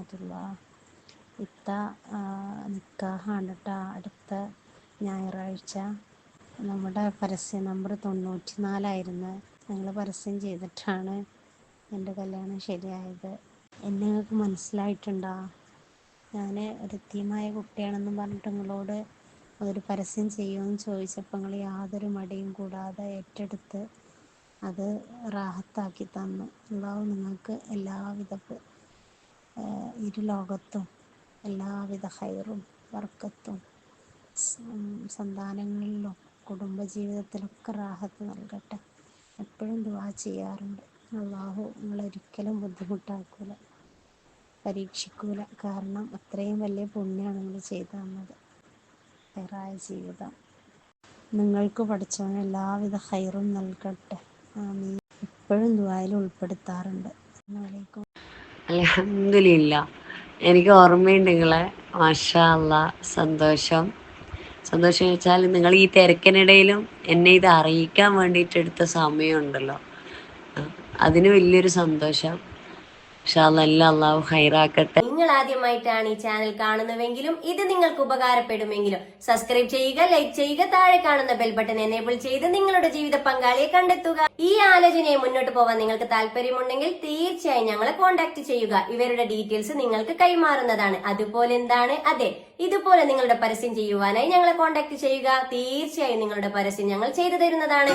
വറഹമത്തുള്ള ഇത്ത നിക്കാഹാണ് കേട്ടോ അടുത്ത ഞായറാഴ്ച നമ്മുടെ പരസ്യ നമ്പർ തൊണ്ണൂറ്റി നാലായിരുന്നു ഞങ്ങൾ പരസ്യം ചെയ്തിട്ടാണ് എന്റെ കല്യാണം ശരിയായത്. എന്നെ നിങ്ങൾക്ക് മനസ്സിലായിട്ടുണ്ടോ? ഞാൻ ഒരു എത്തിയമായ കുട്ടിയാണെന്നും പറഞ്ഞിട്ട് നിങ്ങളോട് അതൊരു പരസ്യം ചെയ്യുമെന്ന് ചോദിച്ചപ്പോൾ നിങ്ങൾ യാതൊരു മടിയും കൂടാതെ ഏറ്റെടുത്ത് അത് റാഹത്താക്കി തന്നു. അള്ളാഹു നിങ്ങൾക്ക് എല്ലാവിധ ഇരു ലോകത്തും എല്ലാവിധ ഹൈറും വർക്കത്തും സന്താനങ്ങളിലും കുടുംബജീവിതത്തിലൊക്കെ റാഹത്ത് നൽകട്ടെ. എപ്പോഴും ദുവാ ചെയ്യാറുണ്ട്. അള്ളാഹു നിങ്ങളൊരിക്കലും ബുദ്ധിമുട്ടാക്കൂല പരീക്ഷിക്കൂല. കാരണം അത്രയും വലിയ പുണ്യമാണ് നിങ്ങൾ ചെയ്തു തന്നത്. ഹൈറായ ജീവിതം. നിങ്ങൾക്ക് പഠിച്ചവൻ എല്ലാവിധ ഹൈറും നൽകട്ടെ. എപ്പോഴും ദുബായിൽ ഉൾപ്പെടുത്താറുണ്ട്. അസ്സലാമലൈക്കും അലഹമില്ല എനിക്ക് ഓർമ്മയുണ്ട് നിങ്ങളെ. മാഷാ സന്തോഷം. സന്തോഷം സന്തോഷം വെച്ചാൽ നിങ്ങൾ ഈ തിരക്കിനിടയിലും എന്നെ ഇത് അറിയിക്കാൻ വേണ്ടിയിട്ട് എടുത്ത സമയമുണ്ടല്ലോ. അതിന് വലിയൊരു സന്തോഷം. ഹൈറാക്കട്ടെ. നിങ്ങൾ ആദ്യമായിട്ടാണ് ഈ ചാനൽ കാണുന്നതെങ്കിലും ഇത് നിങ്ങൾക്ക് ഉപകാരപ്പെടുമെങ്കിലും സബ്സ്ക്രൈബ് ചെയ്യുക ലൈക്ക് ചെയ്യുക താഴെ കാണുന്ന ബെൽ ബട്ടൺ എനേബിൾ ചെയ്ത് നിങ്ങളുടെ ജീവിത പങ്കാളിയെ കണ്ടെത്തുക. ഈ ആലോചനയെ മുന്നോട്ട് പോവാൻ നിങ്ങൾക്ക് താല്പര്യമുണ്ടെങ്കിൽ തീർച്ചയായും ഞങ്ങളെ കോൺടാക്ട് ചെയ്യുക. ഇവരുടെ ഡീറ്റെയിൽസ് നിങ്ങൾക്ക് കൈമാറുന്നതാണ്. അതുപോലെ എന്താണ്? അതെ ഇതുപോലെ നിങ്ങളുടെ പരസ്യം ചെയ്യുവാനായി ഞങ്ങളെ കോൺടാക്ട് ചെയ്യുക. തീർച്ചയായും നിങ്ങളുടെ പരസ്യം ഞങ്ങൾ ചെയ്തു തരുന്നതാണ്.